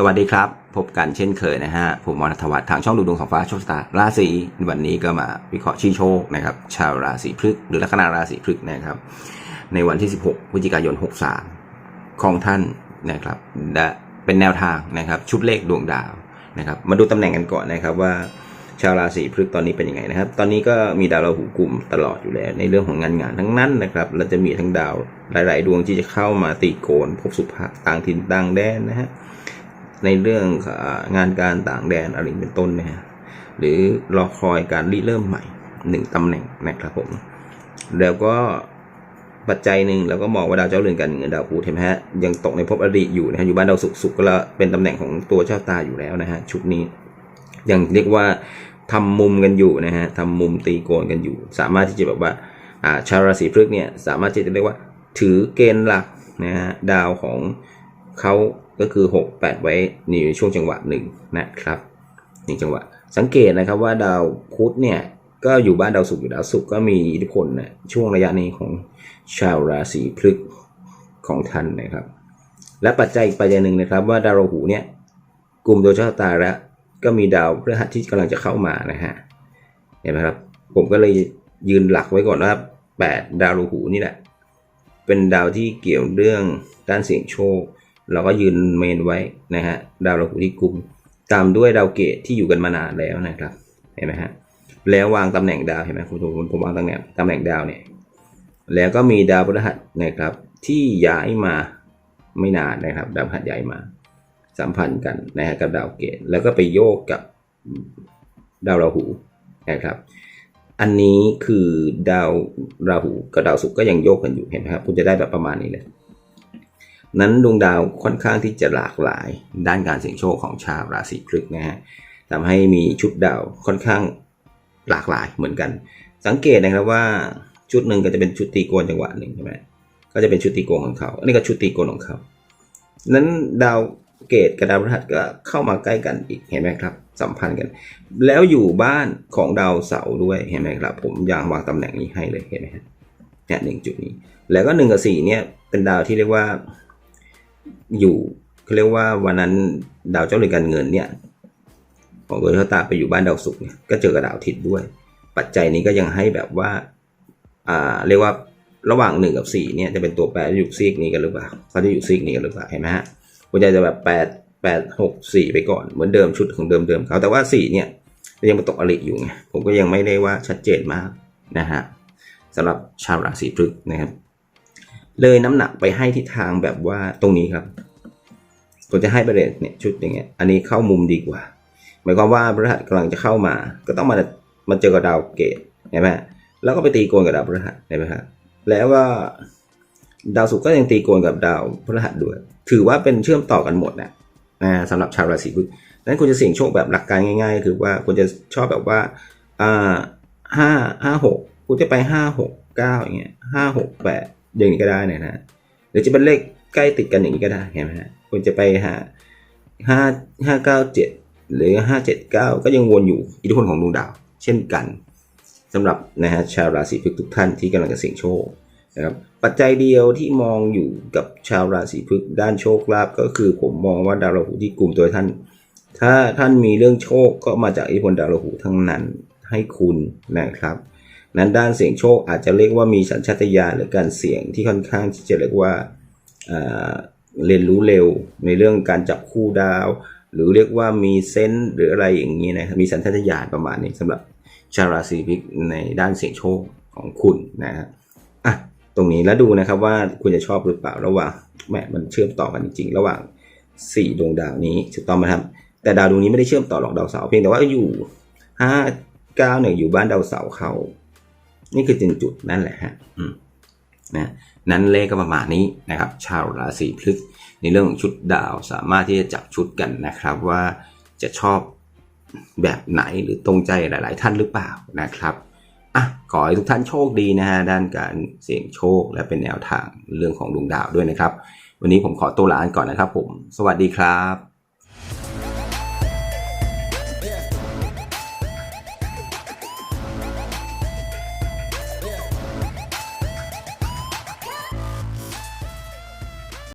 สวัสดีครับ พบกันเช่นเคยนะฮะ ผมวรรณธวัฒน์ทางช่องดูดวงของฟ้าโชคชะตาราศีวันนี้ก็มาวิเคราะห์ชี้โชคนะครับ ชาวราศีพฤษภหรือลัคนาราศีพฤษภนะครับ ในวันที่ 16พฤศจิกายน 63 ของท่านนะครับและเป็นแนวทางนะครับ ชุดเลขดวงดาวนะครับ มาดูตำแหน่งกันก่อนนะครับว่า ชาวราศีพฤษภตอนนี้เป็นยังไงนะครับ ตอนนี้ก็มีดาวราหูกลุ่มตลอดอยู่แล้วในเรื่องของงานงานทั้งนั้นนะครับและจะมีทั้งดาวหลาย ๆ ดวงที่จะเข้ามาตีโกนพบสุภาต่างถิ่นต่างแดนนะฮะ ในเรื่องงานการต่างแดนอะไรเป็นต้นนะฮะหรือรอคอยการริเริ่มใหม่หนึ่งตำแหน่งนะครับผม แล้วก็ปัจจัยหนึ่งเราก็มองว่าดาวเจ้าเรือนการเงินดาวพุธเห็นไหมฮะยังตกในภพอริอยู่นะฮะอยู่บ้านดาวศุกร์ศุกก็ละเป็นตำแหน่งของตัวเจ้าตาอยู่แล้วนะฮะชุดนี้ยังเรียกว่าทำมุมกันอยู่นะฮะทำมุมตีโกนกันอยู่ สามารถที่จะแบบว่าอ่าชาวราศีพฤกษภเนี่ยสามารถที่จะเรียกว่าถือเกณฑ์หลักนะฮะดาวของเขา ก็คือ 6 8 ไว้นี่ในช่วงจังหวะหนึ่งนะครับหนึ่งจังหวะ สังเกตนะครับว่าดาวพุธเนี่ยก็อยู่บ้านดาวศุกร์อยู่ดาวศุกร์ก็มีอิทธิพลนะช่วงระยะนี้ของชาวราศีพฤกษภของท่านนะครับ และปัจจัยอีกปัจจัยหนึ่งนะครับ ว่าดาวราหูเนี่ยกลุ่มโดยเจ้าชะตาแล้วก็มีดาวพฤหัสที่กำลังจะเข้ามานะฮะเห็นไหมครับ ผมก็เลยยืนหลักไว้ก่อนว่าแปดดาวราหูนี่แหละเป็นดาวที่เกี่ยวเรื่องด้านเสี่ยงโชค เราก็ยืนเมนไว้นะฮะดาวราหูที่กลุ่มตามด้วยดาวเกตที่อยู่กันมานานแล้วนะครับเห็นไหมฮะแล้ววางตำแหน่งดาวเห็นไหมคุณผู้ชมผมวางตำแหน่งตำแหน่งดาวเนี่ยแล้วก็มีดาวพฤหัสนะครับ ที่ย้ายมาไม่นานนะครับ ดาวพฤหัสย้ายมา สัมพันธ์กันนะฮะกับดาวเกตแล้วก็ไปโยกกับดาวราหูนะครับ อันนี้คือดาวราหูกับดาวศุกร์ก็ยังโยกกันอยู่เห็นไหมครับคุณจะได้แบบประมาณนี้เลย นั้นดวงดาวค่อนข้างที่จะหลากหลาย ด้านการเสี่ยงโชคของชาวราศีพฤษภนะฮะทำให้มีชุดดาวค่อนข้างหลากหลายเหมือนกัน สังเกตนะครับว่าชุดหนึ่งก็จะเป็นชุดตีโกนจังหวะหนึ่งใช่ไหมก็จะเป็นชุดตีโกนของเขาอันนี้ก็ชุดตีโกนของเขา นั้นดาวเกตกับดาวพฤหัสก็เข้ามาใกล้กันอีกเห็นไหมครับ สัมพันธ์กัน แล้วอยู่บ้านของดาวเสาร์ด้วยเห็นไหมครับ ผมยางวางตำแหน่งนี้ให้เลยเห็นไหมครับเนี่ยหนึ่งจุดนี้ แล้วก็หนึ่งกับสี่เนี่ยเป็นดาวที่เรียกว่า อยู่เขาเรียกว่าวันนั้นดาวเจ้าเรือนการเงินเนี่ยของตัวชะตาไปอยู่บ้านดาวศุกร์เนี่ยก็เจอกับดาวอาทิตย์ด้วย ปัจจัยนี้ก็ยังให้แบบว่าอ่าเรียกว่าระหว่างหนึ่งกับสี่เนี่ยจะเป็นตัวแปรอยู่ซีกนี้กันหรือเปล่าเขาจะอยู่ซีกนี้กันหรือเปล่าเห็นไหมฮะคุณยายจะแบบแปดแปดหกสี่ไปก่อนเหมือนเดิมชุดของเดิมเดิมเขาแต่ว่าสี่เนี่ยยังมาตกอริอยู่ไงผมก็ยังไม่ได้ว่าชัดเจนมากนะฮะสำหรับชาวราศีพฤษภนะครับ เลยน้ำหนักไปให้ทิศทางแบบว่าตรงนี้ครับผมจะให้ไปเลยเนี่ยชุดอย่างเงี้ย อันนี้เข้ามุมดีกว่า หมายความว่าพฤหัสกำลังจะเข้ามา ก็ต้องมามาเจอกับดาวเกตเห็นไหมแล้วก็ไปตีโกนกับดาวพฤหัสเห็นไหมครับแล้วก็ดาวศุกร์ก็ยังตีโกนกับดาวพฤหัสด้วย ถือว่าเป็นเชื่อมต่อกันหมดนะอ่าสำหรับชาวราศีพฤษภนั้นคุณจะเสี่ยงโชคแบบหลักการง่าย ๆ คือว่าคุณจะชอบแบบว่าอ่าห้าห้าหกคุณจะไปห้าหกเก้าอย่างเงี้ยห้าหกแปด อย่างนี้ก็ได้นะฮะหรือจะเป็นเลขใกล้ติดกันอย่างนี้ก็ได้เห็นไหมฮะคุณจะไปหาห้าห้าเก้าเจ็ดหรือห้าเจ็ดเก้าก็ยังวนอยู่อิทธิพลของดวงดาว เช่นกันสำหรับนะฮะชาวราศีพฤษภทุกท่านที่กำลังจะเสี่ยงโชคนะครับปัจจัยเดียวที่มองอยู่กับชาวราศีพฤษภด้านโชคลาภก็คือผมมองว่าดาวราหูที่กลุ่มตัวท่าน ถ้าท่านมีเรื่องโชคก็มาจากอิทธิพลดาวราหูทั้งนั้นให้คุณนะครับ นั้นด้านเสียงโชคอาจจะเรียกว่ามีสัญชาตญาณหรือการเสี่ยงที่ค่อนข้างที่จะเรียกว่าเรียนรู้เร็วในเรื่องการจับคู่ดาว หรือเรียกว่ามีเซนส์หรืออะไรอย่างนี้นะมีสัญชาตญาณประมาณนี้สำหรับชาวราศีพฤษภในด้านเสียงโชคของคุณนะฮะอะตรงนี้แล้วดูนะครับว่าคุณจะชอบหรือเปล่าระหว่างแหมมันเชื่อมต่อกันจริงๆ ระหว่างสี่ดวงดาวนี้ถูกต้องไหมครับ แต่ดาวดวงนี้ไม่ได้เชื่อมต่อหรอกดาวเสาร์เพียงแต่ว่าอยู่ห้าเก้าเนี่ยอยู่บ้านดาวเสาร์เขา นี่คือจุดจุดนั่นแหละฮะอืมนะนั้นเลขก็ประมาณนี้นะครับ ชาวราศีพฤษภในเรื่องของชุดดาวสามารถที่จะจับชุดกันนะครับว่าจะชอบแบบไหนหรือตรงใจหลาย ๆ ท่านหรือเปล่านะครับอะขอให้ทุกท่านโชคดีนะฮะด้านการเสี่ยงโชคและเป็นแนวทางเรื่องของดวงดาวด้วยนะครับ วันนี้ผมขอตัวลาไปก่อนนะครับผม สวัสดีครับ